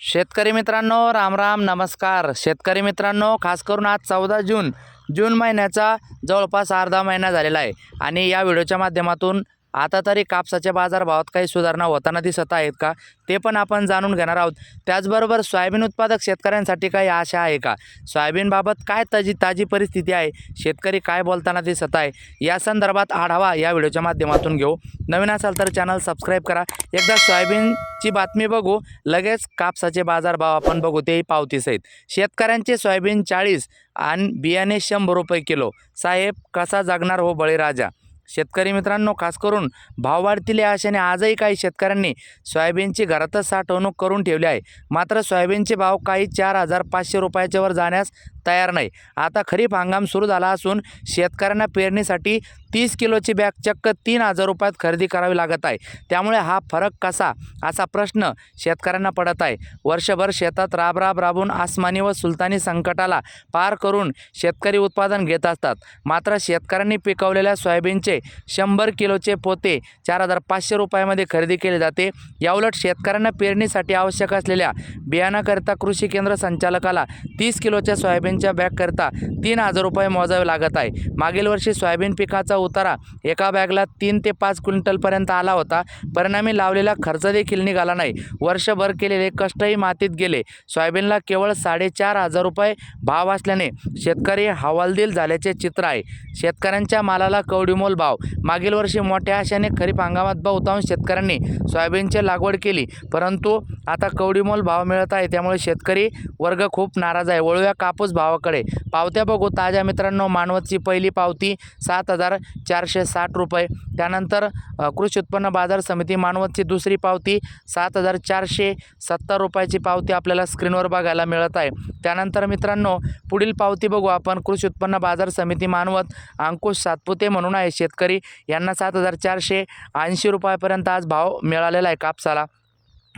शेतकरी मित्रांनो राम राम नमस्कार. शेतकरी मित्रांनो खास करून आज चौदा जून जून महिन्याचा जवळपास अर्धा महिना झालेला आहे. आणि या व्हिडिओच्या माध्यमातून आता तरी कापसाच्या बाजारभावात काही सुधारणा होताना दिसत आहेत का? ते पण आपण जाणून घेणार आहोत. त्याचबरोबर सोयाबीन उत्पादक शेतकऱ्यांसाठी काही आशा आहे का? सोयाबीनबाबत काय ताजी ताजी परिस्थिती आहे? शेतकरी काय बोलताना दिसत आहे? या संदर्भात आढावा या व्हिडिओच्या माध्यमातून घेऊ. नवीन असाल तर चॅनल सबस्क्राईब करा. एकदा सोयाबीनची बातमी बघू. लगेच कापसाचे बाजारभाव आपण बघू. तेही पावतीसहित शेतकऱ्यांचे सोयाबीन चाळीस आणि बियाणे शंभर रुपये किलो. साहेब कसा जागणार हो बळीराजा? शेतकरी मित्रांनो खास करून भाव वाढतील या आशेने आजही काही शेतकऱ्यांनी सोयाबीनची घरातच साठवणूक करून ठेवली आहे. मात्र सोयाबीनचे भाव काही चार हजार पाचशे रुपयाच्यावर जाण्यास तयार नाही. आता खरीप हंगाम सुरू झाला असून शेतकऱ्यांना पेरणीसाठी तीस किलोची बॅग चक्क तीन हजार रुपयात खरेदी करावी लागत आहे. त्यामुळे हा फरक कसा? असा प्रश्न शेतकऱ्यांना पडत आहे. वर्षभर शेतात राब राब राबून आसमानी व सुलतानी संकटाला पार करून शेतकरी उत्पादन घेत असतात. मात्र शेतकऱ्यांनी पिकवलेल्या सोयाबीनचे शंभर किलोचे पोते चार हजार पाचशे रुपयामध्ये खरेदी केले जाते. याउलट शेतकऱ्यांना पेरणीसाठी आवश्यक असलेल्या बियाणाकरिता कृषी केंद्र संचालकाला तीस किलोच्या सोयाबीनच्या बॅगकरिता तीन हजार रुपये मोजावे लागत आहे. मागील वर्षी सोयाबीन पिकाचा उतारा. एका बॅगला तीन ते पाच क्विंटलपर्यंत आला होता. परिणामी लावलेला खर्च देखील निघाला नाही. वर्षभर केलेले कष्टही मातीत गेले. सोयाबीनला केवळ साडेचार हजार रुपये भाव असल्याने शेतकरी हवालदिल झाल्याचे चित्र आहे. शेतकऱ्यांच्या मालाला कवडीमोल भाव. मागील वर्षी मोठ्या आशेने खरीप हंगामात बहुतांश शेतकऱ्यांनी सोयाबीनची लागवड केली. परंतु आता कवडीमोल भाव मिळत आहे. त्यामुळे शेतकरी वर्ग खूप नाराज आहे. वळूया कापूस भावाकडे. पावत्या बघू. ताज्या मित्रांनो मानवतची पहिली पावती सात हजार चारशे साठ रुपये. त्यानंतर कृषी उत्पन्न बाजार समिती मानवतची दुसरी पावती सात हजार चारशे सत्तर रुपयाची पावती आपल्याला स्क्रीनवर बघायला मिळत आहे. त्यानंतर मित्रांनो पुढील पावती बघू आपण. कृषी उत्पन्न बाजार समिती मानवत अंकुश सातपुते म्हणून आहे शेतकरी. यांना सात हजार चारशे ऐंशी रुपयापर्यंत आज भाव मिळालेला आहे कापसाला.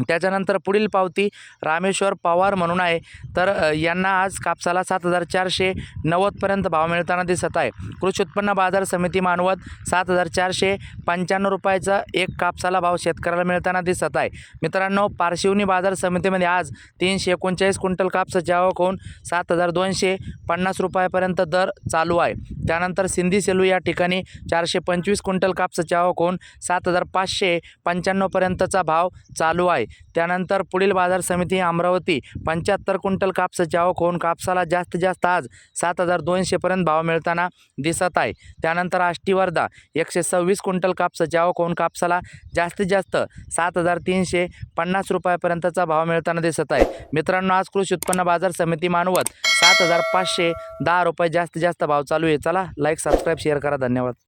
त्याच्यानंतर पुढील पावती रामेश्वर पवार म्हणून आहे. तर यांना आज कापसाला सात हजार चारशे नव्वदपर्यंत भाव मिळताना दिसत आहे. कृषी उत्पन्न बाजार समिती मानवत सात हजार चारशे पंच्याण्णव रुपयाचा एक कापसाला भाव शेतकऱ्याला मिळताना दिसत आहे. मित्रांनो पारशिवनी बाजार समितीमध्ये आज तीनशे एकोणचाळीस क्विंटल कापसाची आवक होऊन सात हजार दोनशे पन्नास रुपयापर्यंत दर चालू आहे. त्यानंतर सिंधी सेलू या ठिकाणी चारशे पंचवीस क्विंटल कापसाची आवक होऊन सात हजार पाचशे पंच्याण्णवपर्यंतचा भाव चालू आहे. आहे. त्यानंतर पुढील बाजार समिती अमरावती पंच्याहत्तर क्विंटल कापसाची आवक होऊन कापसाला जास्तीत जास्त आज सात हजार दोनशेपर्यंत भाव मिळताना दिसत आहे. त्यानंतर आष्टी वर्धा एकशे सव्वीस क्विंटल कापसाची आवक होऊन कापसाला जास्तीत जास्त सात हजार तीनशे पन्नास रुपयापर्यंतचा भाव मिळताना दिसत आहे. मित्रांनो आज कृषी उत्पन्न बाजार समिती मानवत सात हजार पाचशे दहा रुपये जास्तीत जास्त भाव चालू आहे. चला लाईक सबस्क्राईब शेअर करा. धन्यवाद.